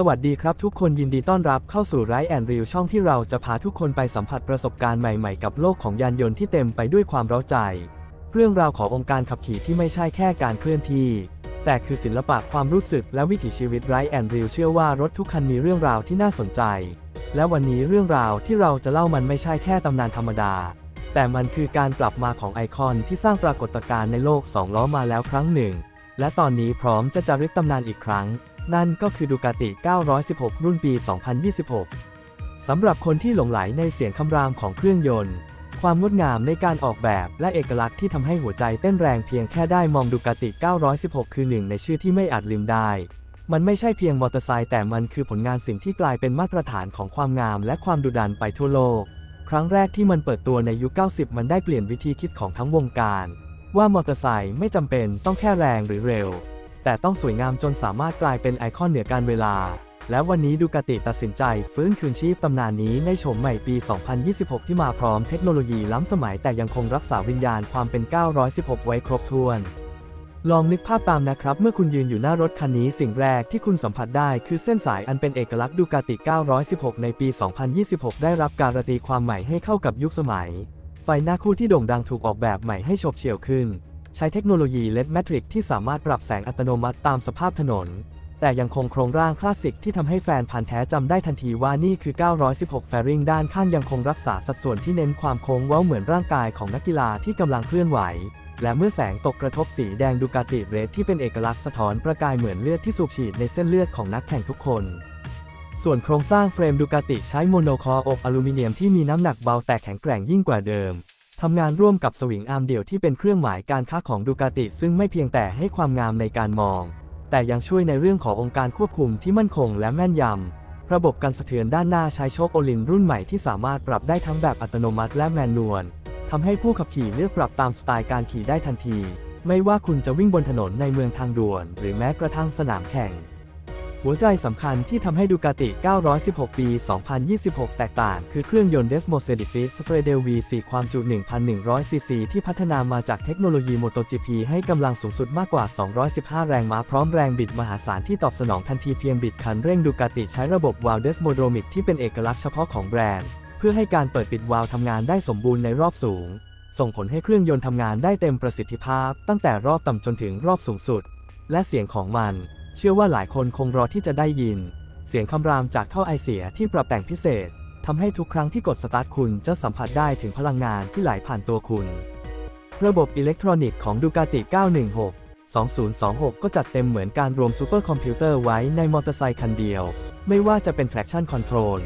สวัสดีครับทุกคนยินดีต้อนรับเข้าสู่ไรแอนรีวช่องที่เราจะพาทุกคนไปสัมผัสประสบการณ์ใหม่ๆ กับโลกของยานยนต์ที่เต็มไปด้วยความเร้าใจ เรื่องราวขององค์การขับขี่ที่ไม่ใช่แค่การเคลื่อนที่ แต่คือศิลปะความรู้สึกและวิถีชีวิตไรแอนรีวเชื่อว่ารถทุกคันมีเรื่องราวที่น่าสนใจ และวันนี้เรื่องราวที่เราจะเล่ามันไม่ใช่แค่ตำนานธรรมดา แต่มันคือการกลับมาของไอคอนที่สร้างปรากฏการณ์ในโลกสองล้อมาแล้วครั้งหนึ่ง และตอนนี้พร้อมจะจารึกตำนานอีกครั้ง นั่นก็คือดูกาติ 916 รุ่นปี 2026 สำหรับคนที่หลงไหลในเสียงคำรามของเครื่องยนต์ ความงดงามในการออกแบบและเอกลักษณ์ที่ทำให้หัวใจเต้นแรงเพียงแค่ได้มองดูกาติ 916 คือหนึ่งในชื่อที่ไม่อาจลืมได้ มันไม่ใช่เพียงมอเตอร์ไซค์แต่มันคือผลงานสิ่งที่กลายเป็นมาตรฐานของความงามและความดุดันไปทั่วโลก ครั้งแรกที่มันเปิดตัวในยุค 90 มันได้เปลี่ยนวิธีคิดของทั้งวงการ ว่ามอเตอร์ไซค์ไม่จำเป็นต้องแค่แรงหรือเร็ว แต่ต้องสวยงามจนสามารถกลายเป็นไอคอนเหนือการเวลา และวันนี้ดูกาติตัดสินใจ ฟื้นคืนชีพตำนานนี้ในโฉมใหม่ปี 2026 ที่มาพร้อมเทคโนโลยีล้ำสมัยแต่ยังคงรักษาวิญญาณความเป็น 916 ไว้ครบถ้วนลองนึกภาพตามนะครับ เมื่อคุณยืนอยู่หน้ารถคันนี้สิ่งแรกที่คุณสัมผัสได้คือเส้นสายอันเป็นเอกลักษณ์ดูกาติ 916 ในปี 2026 ได้รับการตีความใหม่ให้เข้ากับยุคสมัย ไฟหน้าคู่ที่โด่งดังถูกออกแบบใหม่ให้ฉบเฉี่ยวขึ้น ใช้เทคโนโลยี LED Matrix ที่สามารถปรับแสงอัตโนมัติตามสภาพถนน แต่ยังคงโครงร่างคลาสสิกที่ทำให้แฟนพันธ์แท้จำได้ทันทีว่านี่คือ 916 แฟริงด้านข้างยังคงรักษาสัดส่วนที่เน้นความโค้งเว้าเหมือนร่างกายของนักกีฬาที่กำลังเคลื่อนไหว และเมื่อแสงตกกระทบสีแดงดูกาติเรดที่เป็นเอกลักษณ์สะท้อนประกายเหมือนเลือดที่สูบฉีดในเส้นเลือดของนักแข่งทุกคนส่วนโครงสร้างเฟรมดูกาติใช้โมโนคอร์อบอลูมิเนียมที่มีน้ำหนักเบาแต่แข็งแกร่งยิ่งกว่าเดิม ทำงานร่วมกับสวิงอาร์มเดี่ยวที่เป็นเครื่องหมายการค้าของดูกาติ ซึ่งไม่เพียงแต่ให้ความงามในการมอง แต่ยังช่วยในเรื่องขององค์การควบคุมที่มั่นคงและแม่นยำ ระบบการสะเทือนด้านหน้าใช้โชคโอลินรุ่นใหม่ที่สามารถปรับได้ทั้งแบบอัตโนมัติและแมนนวลทำให้ผู้ขับขี่เลือกปรับตามสไตล์การขี่ได้ทันที ไม่ว่าคุณจะวิ่งบนถนนในเมืองทางด่วน หรือแม้กระทั่งสนามแข่ง หัวใจสำคัญที่ทำให้ดูกาติ 916 ปี 2026 แตกต่าง คือเครื่องยนต์ Desmo s e d i c i s Stradale V4 ความจุ 1,100 ซีซี ที่พัฒนามาจากเทคโนโลยี MotoGP ให้กำลังสูงสุดมากกว่า 215 แรงม้าพร้อมแรงบิดมหาศาลที่ตอบสนองทันทีเพียงบิดคันเร่งดูกาติใช้ระบบวาล์ว Desmodromic ที่เป็นเอกลักษณ์เฉพาะของแบรนด์ เพื่อให้การเปิดปิดวาล์วทำงานได้สมบูรณ์ในรอบสูง ส่งผลให้เครื่องยนต์ทำงานได้เต็มประสิทธิภาพ ตั้งแต่รอบต่ำจนถึงรอบสูงสุด และเสียงของมัน เชื่อว่าหลายคนคงรอที่จะได้ยิน เสียงคำรามจากท่อไอเสียที่ปรับแต่งพิเศษทำให้ทุกครั้งที่กดสตาร์ทคุณจะสัมผัสได้ถึงพลังงานที่ไหลผ่านตัวคุณ ระบบอิเล็กทรอนิกส์ของดูกาติ916 2026 ก็จัดเต็มเหมือนการรวมซูเปอร์คอมพิวเตอร์ไว้ในมอเตอร์ไซค์คันเดียว ไม่ว่าจะเป็น traction control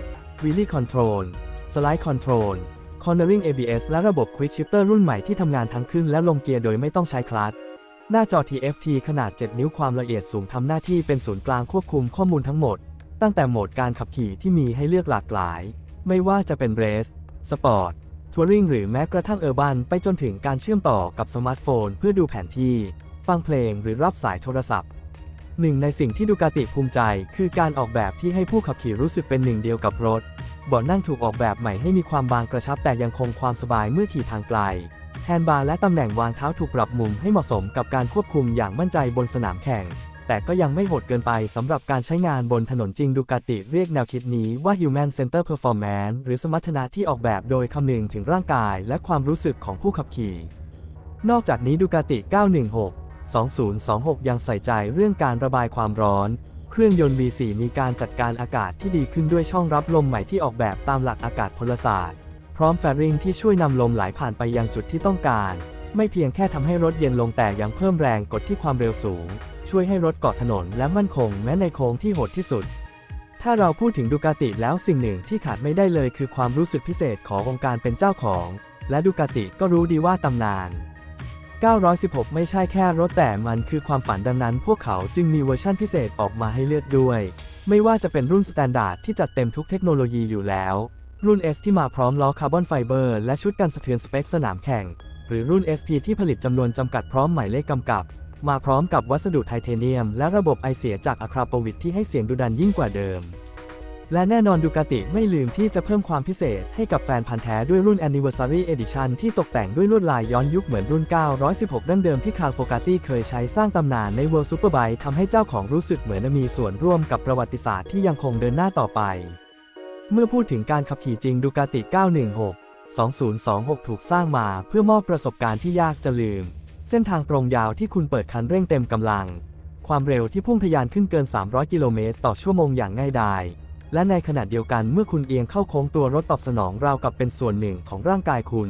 wheelie control slide control cornering ABS และระบบ quick shifter รุ่นใหม่ที่ทำงานทั้งขึ้นและลงเกียร์โดยไม่ต้องใช้คลัตช์ หน้าจอ TFT ขนาด 7 นิ้วความละเอียดสูงทำหน้าที่เป็นศูนย์กลางควบคุมข้อมูลทั้งหมด ตั้งแต่โหมดการขับขี่ที่มีให้เลือกหลากหลาย ไม่ว่าจะเป็นเรสสปอร์ตทัวริงหรือแม้กระทั่งเออร์บันไปจนถึงการเชื่อมต่อกับสมาร์ทโฟน เพื่อดูแผนที่ ฟังเพลงหรือรับสายโทรศัพท์หนึ่งในสิ่งที่ดูกาติภูมิใจ คือการออกแบบที่ให้ผู้ขับขี่รู้สึกเป็นหนึ่งเดียวกับรถเบาะนั่งถูกออกแบบใหม่ให้มีความบางกระชับแต่ยังคงความสบายเมื่อขี่ทางไกล แฮนด์บาร์และตำแหน่งวางเท้าถูกปรับมุมให้เหมาะสมกับการควบคุมอย่างมั่นใจบนสนามแข่ง แต่ก็ยังไม่โหดเกินไปสำหรับการใช้งานบนถนนจริงดูกาติเรียกแนวคิดนี้ว่า Human Center Performance หรือสมรรถนะที่ออกแบบโดยคำนึงถึงร่างกายและความรู้สึกของผู้ขับขี่ นอกจากนี้ดูกาติ 916 2026 ยังใส่ใจเรื่องการระบายความร้อน เครื่องยนต์ V4 มีการจัดการอากาศที่ดีขึ้นด้วยช่องรับลมใหม่ที่ออกแบบตามหลักอากาศพลศาสตร์ พร้อมแฟริงที่ช่วยนำลมไหลผ่านไปยังจุดที่ต้องการ ไม่เพียงแค่ทำให้รถเย็นลงแต่ยังเพิ่มแรงกดที่ความเร็วสูง ช่วยให้รถเกาะถนนและมั่นคงแม้ในโค้งที่โหดที่สุด ถ้าเราพูดถึงดูกาติแล้วสิ่งหนึ่งที่ขาดไม่ได้เลยคือความรู้สึกพิเศษขององค์การเป็นเจ้าของ และดูกาติก็รู้ดีว่าตำนาน 916 ไม่ใช่แค่รถแต่มันคือความฝันดังนั้น พวกเขาจึงมีเวอร์ชั่นพิเศษออกมาให้เลือกด้วย ไม่ว่าจะเป็นรุ่นสแตนดาร์ดที่จัดเต็มทุกเทคโนโลยีอยู่แล้ว รุ่น S ที่มาพร้อมล้อคาร์บอนไฟเบอร์และชุดกันสะเทือนสเปคสนามแข่ง หรือรุ่น SP ที่ผลิตจำนวนจำกัดพร้อมหมายเลขกำกับ มาพร้อมกับวัสดุไทเทเนียม และระบบไอเสียจากอะคราโปวิทที่ให้เสียงดุดันยิ่งกว่าเดิม และแน่นอนดูกาติไม่ลืมที่จะเพิ่มความพิเศษให้กับแฟนพันธ์แท้ด้วยรุ่น Anniversary Edition ที่ตกแต่งด้วยลวดลายย้อนยุคเหมือนรุ่น 916 ดั้งเดิมที่คาร์โฟกาตี้เคยใช้สร้างตำนานใน World Superbike ทำให้เจ้าของรู้สึกเหมือนมีส่วนร่วมกับประวัติศาสตร์ที่ยังคงเดินหน้าต่อไป เมื่อพูดถึงการขับขี่จริงดูกาติ 916 2026 ถูกสร้างมาเพื่อมอบประสบการณ์ที่ยากจะลืม เส้นทางตรงยาวที่คุณเปิดคันเร่งเต็มกำลัง ความเร็วที่พุ่งทะยานขึ้นเกิน 300 กิโลเมตรต่อชั่วโมงอย่างง่ายดาย และในขณะเดียวกันเมื่อคุณเอียงเข้าโค้งตัวรถตอบสนองราวกับเป็นส่วนหนึ่งของร่างกายคุณ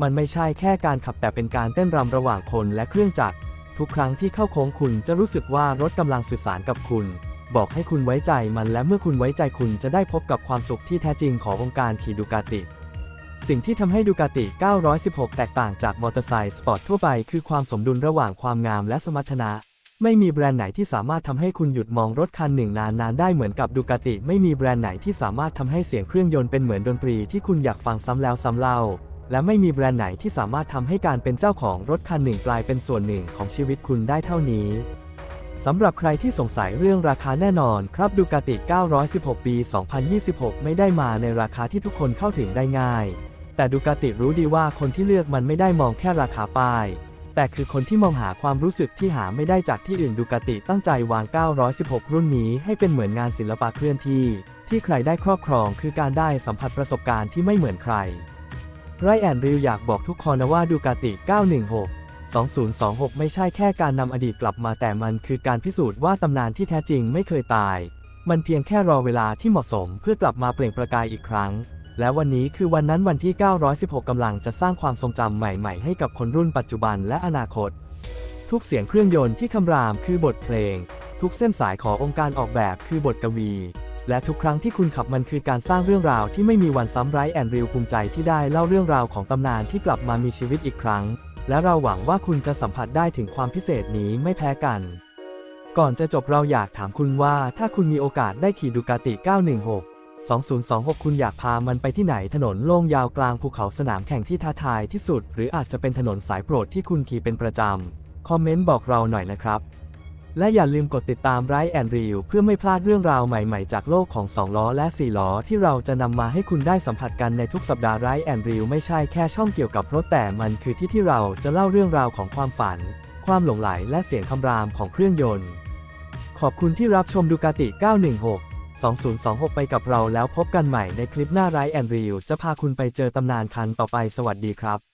มันไม่ใช่แค่การขับแต่เป็นการเต้นรำระหว่างคนและเครื่องจักร ทุกครั้งที่เข้าโค้งคุณจะรู้สึกว่ารถกำลังสื่อสารกับคุณ บอกให้คุณไว้ใจมันและเมื่อคุณไว้ใจคุณจะได้พบกับความสุขที่แท้จริงของวงการขี่ดูกาติ สิ่งที่ทำให้ดูกาติ 916 แตกต่างจากมอเตอร์ไซค์สปอร์ตทั่วไปคือความสมดุลระหว่างความงามและสมรรถนะ ไม่มีแบรนด์ไหนที่สามารถทำให้คุณหยุดมองรถคันหนึ่งนานๆได้เหมือนกับดูกาติ ไม่มีแบรนด์ไหนที่สามารถทำให้เสียงเครื่องยนต์เป็นเหมือนดนตรีที่คุณอยากฟังซ้ำแล้วซ้ำเล่าและไม่มีแบรนด์ไหนที่สามารถทำให้การเป็นเจ้าของรถคันหนึ่งกลายเป็นส่วนหนึ่งของชีวิตคุณได้เท่านี้ สำหรับใครที่สงสัยเรื่องราคาแน่นอนครับดูกาติ 916 ปี 2026 ไม่ได้มาในราคาที่ทุกคนเข้าถึงได้ง่าย แต่ดูกาติรู้ดีว่าคนที่เลือกมันไม่ได้มองแค่ราคาป้าย แต่คือคนที่มองหาความรู้สึกที่หาไม่ได้จากที่อื่นดูกาติตั้งใจวาง 916 รุ่นนี้ให้เป็นเหมือนงานศิลปะเคลื่อนที่ ที่ใครได้ครอบครองคือการได้สัมผัสประสบการณ์ที่ไม่เหมือนใครไรแอนริวอยากบอกทุกคนนะว่าดูกาติ 916 2026 ไม่ใช่แค่การนำอดีตกลับมาแต่มันคือการพิสูจน์ว่าตำนานที่แท้จริงไม่เคยตาย มันเพียงแค่รอเวลาที่เหมาะสมเพื่อกลับมาเปล่งประกายอีกครั้ง และวันนี้คือวันนั้นวันที่ 916 กำลังจะสร้างความทรงจำใหม่ๆ ให้กับคนรุ่นปัจจุบันและอนาคต ทุกเสียงเครื่องยนต์ที่คำรามคือบทเพลง ทุกเส้นสายขององค์การออกแบบคือบทกวี และทุกครั้งที่คุณขับมันคือการสร้างเรื่องราวที่ไม่มีวันซ้ำไรแอนริวภูมิใจที่ได้เล่าเรื่องราวของตำนานที่กลับมามีชีวิตอีกครั้ง และเราหวังว่าคุณจะสัมผัสได้ถึงความพิเศษนี้ไม่แพ้กัน ก่อนจะจบเราอยากถามคุณว่าถ้าคุณมีโอกาสได้ขี่ดูกาติ 916 2026 คุณอยากพามันไปที่ไหนถนนโล่งยาวกลางภูเขาสนามแข่งที่ท้าทายที่สุด หรืออาจจะเป็นถนนสายโปรดที่คุณขี่เป็นประจำ คอมเมนต์บอกเราหน่อยนะครับ และอย่าลืมกดติดตามไรแอนรีวเพื่อไม่พลาดเรื่องราวใหม่ๆ จากโลกของ 2 ล้อและ 4 ล้อ ที่เราจะนำมาให้คุณได้สัมผัสกันในทุกสัปดาห์ไรแอนรีวไม่ใช่แค่ช่องเกี่ยวกับรถแต่มันคือที่ที่เราจะเล่าเรื่องราวของความฝัน ความหลงไหลและเสียงคำรามของเครื่องยนต์ ขอบคุณที่รับชมดูกาติ 916 2026 ไปกับเราแล้วพบกันใหม่ในคลิปหน้าไรแอนรีวจะพาคุณไปเจอตำนานคันต่อไปสวัสดีครับ